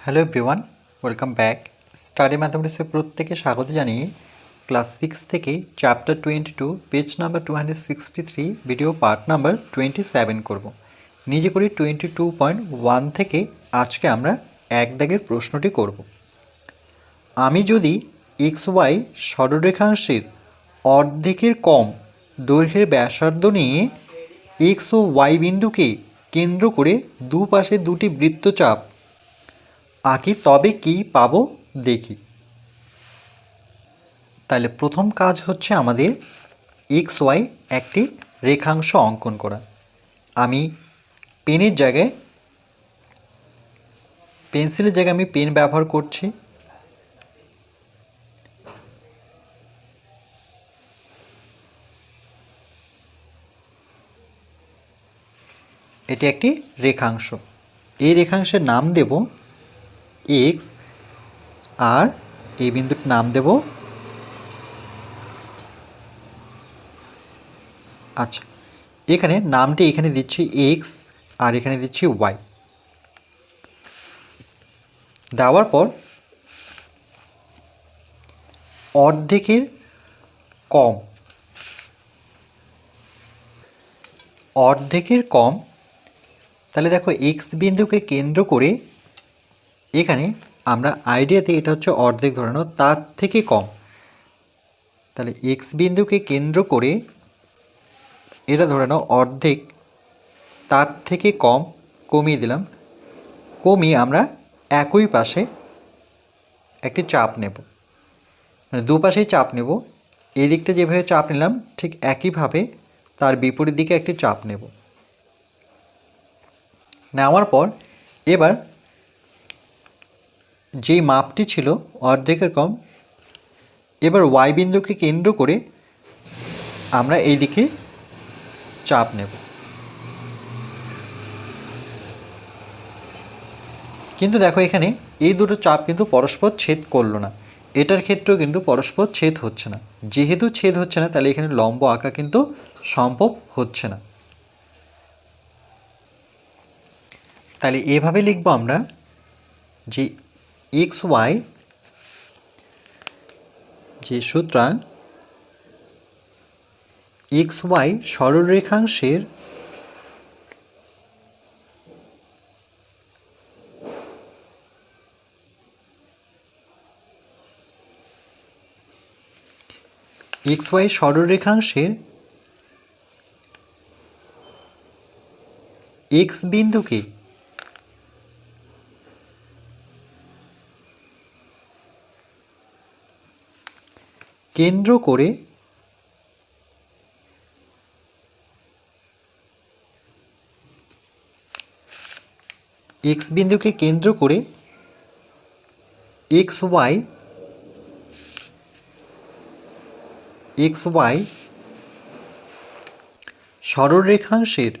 Hello everyone welcome back study ম্যাথামেটিক্সে প্রত্যেকে স্বাগত জানিয়ে ক্লাস সিক্স থেকে chapter twenty two page number two hundred sixty three video part number twenty seven করব। নিজে করি টোয়েন্টি টু পয়েন্ট ওয়ান থেকে আজকে আমরা এক দাগের প্রশ্নটি করব। আমি যদি এক্স ওয়াই সরলরেখাংশের অর্ধেকের কম দৈর্ঘ্যের ব্যাসার্ধ নিয়ে এক্স ও ওয়াই বিন্দুকে কেন্দ্র করে দুপাশে দুটি বৃত্তচাপ আঁকি তবে কি পাবো দেখি। তাহলে প্রথম কাজ হচ্ছে আমাদের এক্স ওয়াই একটি রেখাংশ অঙ্কন করা। আমি পেনের জায়গায়, পেন্সিলের জায়গায় আমি পেন ব্যবহার করছি। এটি একটি রেখাংশ। এই রেখাংশের নাম দেব এক্স আর এই বিন্দুর নাম দেব। আচ্ছা এখানে নামটি এখানে দিচ্ছি এক্স আর এখানে দিচ্ছি ওয়াই। দেওয়ার পর অর্ধেকের কম অর্ধেকের কম, তাহলে দেখো এক্স বিন্দুকে কেন্দ্র করে এখানে আমরা আইডিয়াতে এটা হচ্ছে অর্ধেক ধরে নাও তার থেকে কম। তাহলে এক্স বিন্দুকে কেন্দ্র করে এটা ধরে নাও অর্ধেক, তার থেকে কম কমিয়ে দিলাম। কমিয়ে আমরা একই পাশে একটি চাপ নেব। মানে দুপাশেই চাপ নেব। এই দিকটা যেভাবে চাপ নিলাম, ঠিক একইভাবে তার বিপরীত দিকে একটি চাপ নেব। নেওয়ার পর এবার যেই মাপটি ছিল অর্ধেকের কম, এবার ওয়াই বিন্দুকে কেন্দ্র করে আমরা এই দিকে চাপ নেব। কিন্তু দেখো এখানে এই দুটো চাপ কিন্তু পরস্পর ছেদ করল না। এটার ক্ষেত্রেও কিন্তু পরস্পর ছেদ হচ্ছে না। যেহেতু ছেদ হচ্ছে না, তাহলে এখানে লম্ব আঁকা কিন্তু সম্ভব হচ্ছে না। তাহলে এভাবে লিখব আমরা যে এক্স ওয়াই যে সুতরাং এক্স ওয়াই সরলরেখাংশের এক্স ওয়াই সরলরেখাংশের এক্স বিন্দুকে কেন্দ্র করে এক্স বিন্দুকে কেন্দ্র করে এক্স ওয়াই এক্স ওয়াই সরলরেখাংশের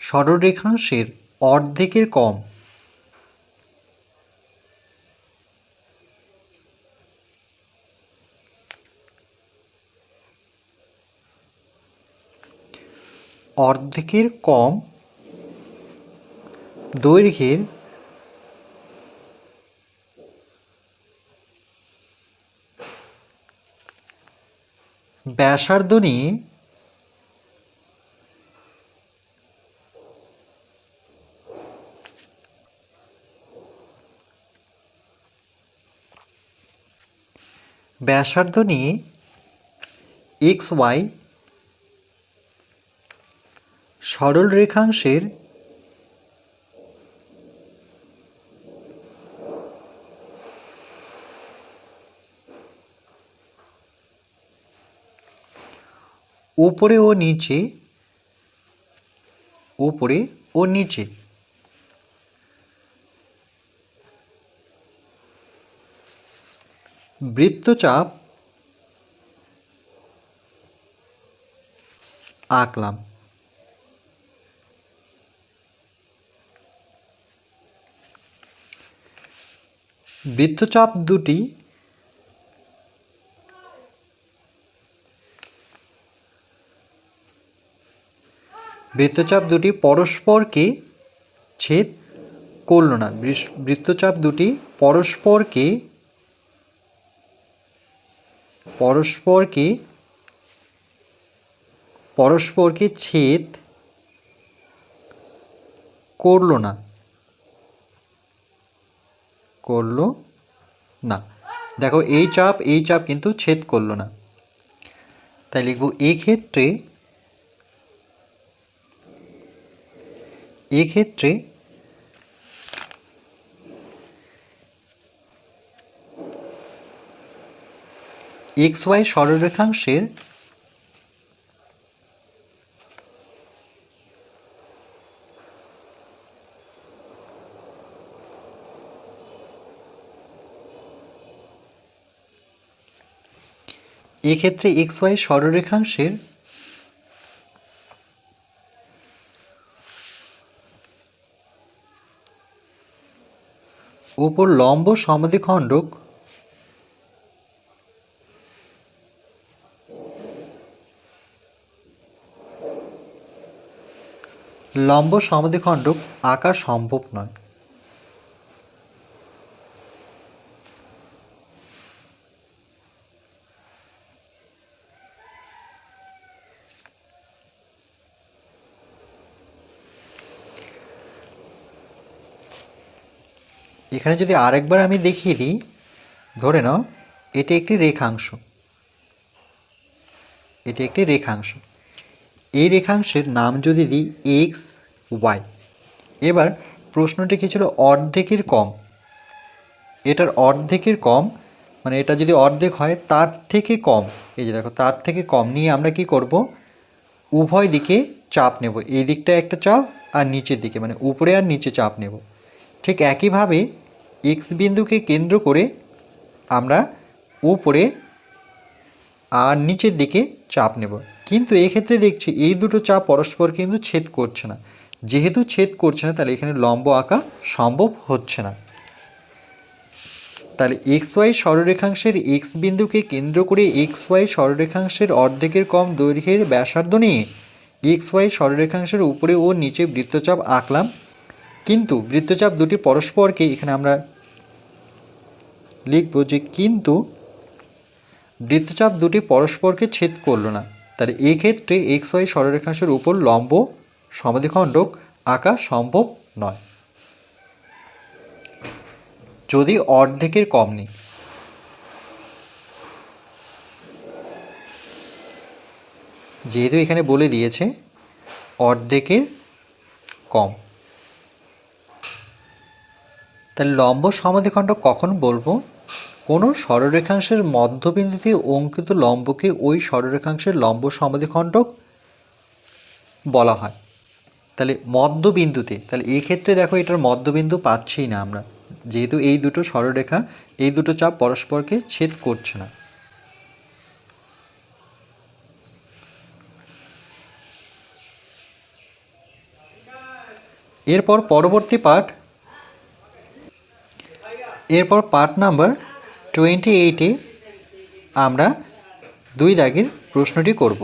সরলরেখাংশের অর্ধেকের কম। অর্ধেকের কম দৈর্ঘ্যের ব্যাসার্ধ নিয়ে ব্যাসার্ধ নিয়ে এক্স ওয়াই সরল রেখাংশের উপরে ও নিচে উপরে ও নিচে। বৃত্তচাপ আঁকলাম। বৃত্তচাপ দুটি বৃত্তচাপ দুটি পরস্পরকে ছেদ করল না। বৃত্তচাপ দুটি পরস্পরকে পরস্পরকে পরস্পরকে ছেদ করল না। করল না। দেখো, এই চাপ এই চাপ কিন্তু ছেদ করল না। তাই লিখব, এক্ষেত্রে এক্ষেত্রে এক্স ওয়াই সরলরেখাংশের এক্ষেত্রে এক্স ওয়াই সরলরেখাংশের উপর লম্ব সমদ্বিখণ্ডক লম্ব সমদ্বিখণ্ডক আঁকা সম্ভব নয়। এখানে যদি আরেকবার আমি দেখিয়ে দিই, ধরে নাও, এটি একটি রেখাংশ। এটি একটি রেখাংশ। এই রেখাংশের নাম যদি দিই, এক্স ওয়াই এবার প্রশ্নটি কী ছিল অর্ধেকের কম? এটার অর্ধেকের কম মানে এটা যদি অর্ধেক হয়, তার থেকে কম। এই যে দেখো, তার থেকে কম নিয়ে আমরা কি করব? উভয় দিকে চাপ নেব। এই দিকটা একটা চাপ আর নিচের দিকে মানে উপরে আর নিচে চাপ নেব। ঠিক একইভাবে এক্স বিন্দুকে কেন্দ্র করে আমরা উপরে আর নিচের দিকে চাপ নেব। কিন্তু এক্ষেত্রে দেখছি এই দুটো চাপ পরস্পর কিন্তু ছেদ করছে না। যেহেতু ছেদ করছে না, তাহলে এখানে লম্ব আঁকা সম্ভব হচ্ছে না। তাহলে এক্স ওয়াই সরলরেখাংশের এক্স বিন্দুকে কেন্দ্র করে এক্স ওয়াই সরলরেখাংশের অর্ধেকের কম দৈর্ঘ্যের ব্যাসার্ধ নিয়ে এক্স ওয়াই সরলরেখাংশের উপরে ও নিচে বৃত্তচাপ আঁকলাম। কিন্তু বৃত্তচাপ দুটি পরস্পরকে এখানে আমরা লিখব যে কিন্তু বৃত্তচাপ দুটি পরস্পরকে ছেদ করল না। তাহলে এক্ষেত্রে এক্স ওয়াই সরলরেখাংশের উপর লম্ব সমাধিখণ্ডক আঁকা সম্ভব নয়। যদি অর্ধেকের কম নেই। যেহেতু এখানে বলে দিয়েছে অর্ধেকের কম। তাহলে লম্ব সমাধিখণ্ড কখন বলব? কোনো সরলরেখাংশের মধ্যবিন্দুতে অঙ্কিত লম্বকে ওই সরলরেখাংশের লম্ব সমাধিখণ্ডক বলা হয়। তাহলে মধ্যবিন্দুতে, তাহলে এই ক্ষেত্রে দেখো এটার মধ্যবিন্দু পাচ্ছি না আমরা। যেহেতু এই দুটো সরলরেখা, এই দুটো চাপ পরস্পরকে ছেদ করছে না। এরপর পরবর্তী পার্ট এরপর পার্ট নাম্বার টোয়েন্টি এইটে আমরা দুই দাগের প্রশ্নটি করব।